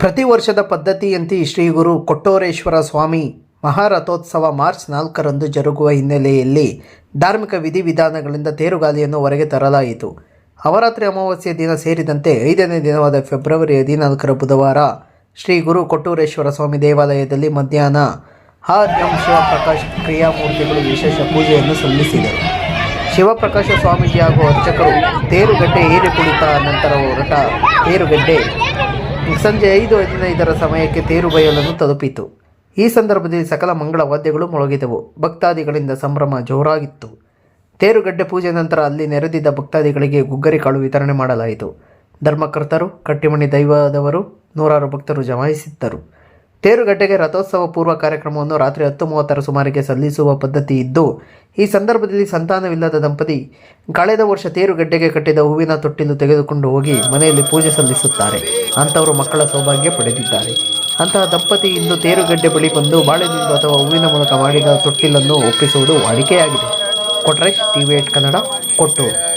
ಪ್ರತಿ ವರ್ಷದ ಪದ್ಧತಿಯಂತೆ ಶ್ರೀ ಗುರು ಕೊಟ್ಟೋರೇಶ್ವರ ಸ್ವಾಮಿ ಮಹಾರಥೋತ್ಸವ ಮಾರ್ಚ್ ನಾಲ್ಕರಂದು ಜರುಗುವ ಹಿನ್ನೆಲೆಯಲ್ಲಿ ಧಾರ್ಮಿಕ ವಿಧಿವಿಧಾನಗಳಿಂದ ತೇರುಗಾಲಿಯನ್ನು ಹೊರಗೆ ತರಲಾಯಿತು. ಅವರಾತ್ರಿ ಅಮಾವಾಸ್ಯೆ ದಿನ ಸೇರಿದಂತೆ ಐದನೇ ದಿನವಾದ ಫೆಬ್ರವರಿ ಹದಿನಾಲ್ಕರ ಬುಧವಾರ ಶ್ರೀ ಗುರು ಕೊಟ್ಟೂರೇಶ್ವರ ಸ್ವಾಮಿ ದೇವಾಲಯದಲ್ಲಿ ಮಧ್ಯಾಹ್ನ ಆ ಎಂ ಶಿವಪ್ರಕಾಶ್ ಕ್ರಿಯಾಮೂರ್ತಿಗಳು ವಿಶೇಷ ಪೂಜೆಯನ್ನು ಸಲ್ಲಿಸಿದರು. ಶಿವಪ್ರಕಾಶ ಸ್ವಾಮೀಜಿ ಹಾಗೂ ಅರ್ಚಕರು ತೇರುಗಡ್ಡೆ ಏರಿ ಕುಳಿತ ನಂತರ ಹೊರಟ ತೇರುಗಡ್ಡೆ ಸಂಜೆ ಐದು ಹದಿನೈದರ ಸಮಯಕ್ಕೆ ತೇರು ಬಯಲನ್ನು ತಲುಪಿತು. ಈ ಸಂದರ್ಭದಲ್ಲಿ ಸಕಲ ಮಂಗಳ ವಾದ್ಯಗಳು ಮೊಳಗಿದವು. ಭಕ್ತಾದಿಗಳಿಂದ ಸಂಭ್ರಮ ಜೋರಾಗಿತ್ತು. ತೇರುಗಡ್ಡೆ ಪೂಜೆ ನಂತರ ಅಲ್ಲಿ ನೆರೆದಿದ್ದ ಭಕ್ತಾದಿಗಳಿಗೆ ಗುಗ್ಗರಿ ಕಾಳು ವಿತರಣೆ ಮಾಡಲಾಯಿತು. ಧರ್ಮಕರ್ತರು, ಕಟ್ಟಿಮಣಿ ದೈವದವರು, ನೂರಾರು ಭಕ್ತರು ಜಮಾಯಿಸಿದ್ದರು. ತೇರುಗಡ್ಡೆಗೆ ರಥೋತ್ಸವ ಪೂರ್ವ ಕಾರ್ಯಕ್ರಮವನ್ನು ರಾತ್ರಿ ಹತ್ತು ಮೂವತ್ತರ ಸುಮಾರಿಗೆ ಸಲ್ಲಿಸುವ ಪದ್ಧತಿ ಇದ್ದು ಈ ಸಂದರ್ಭದಲ್ಲಿ ಸಂತಾನವಿಲ್ಲದ ದಂಪತಿ ಕಳೆದ ವರ್ಷ ತೇರುಗಡ್ಡೆಗೆ ಕಟ್ಟಿದ ಹೂವಿನ ತೊಟ್ಟಿಲು ತೆಗೆದುಕೊಂಡು ಹೋಗಿ ಮನೆಯಲ್ಲಿ ಪೂಜೆ ಸಲ್ಲಿಸುತ್ತಾರೆ. ಅಂಥವರು ಮಕ್ಕಳ ಸೌಭಾಗ್ಯ ಪಡೆದಿದ್ದಾರೆ. ಅಂತಹ ದಂಪತಿ ಇಂದು ತೇರುಗಡ್ಡೆ ಬಳಿ ಬಂದು ಬಾಳೆದಿಂದು ಅಥವಾ ಹೂವಿನ ಮೂಲಕ ಮಾಡಿದ ತೊಟ್ಟಿಲನ್ನು ಒಪ್ಪಿಸುವುದು ವಾಡಿಕೆಯಾಗಿದೆ. Kotresh TV at Kannada, Kottur.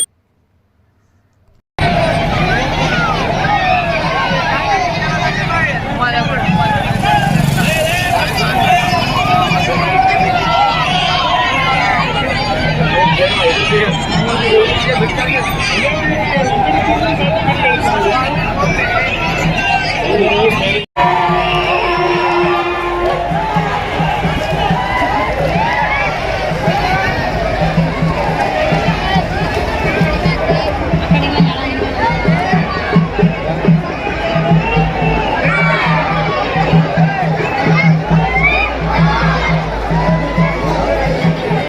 絶対に。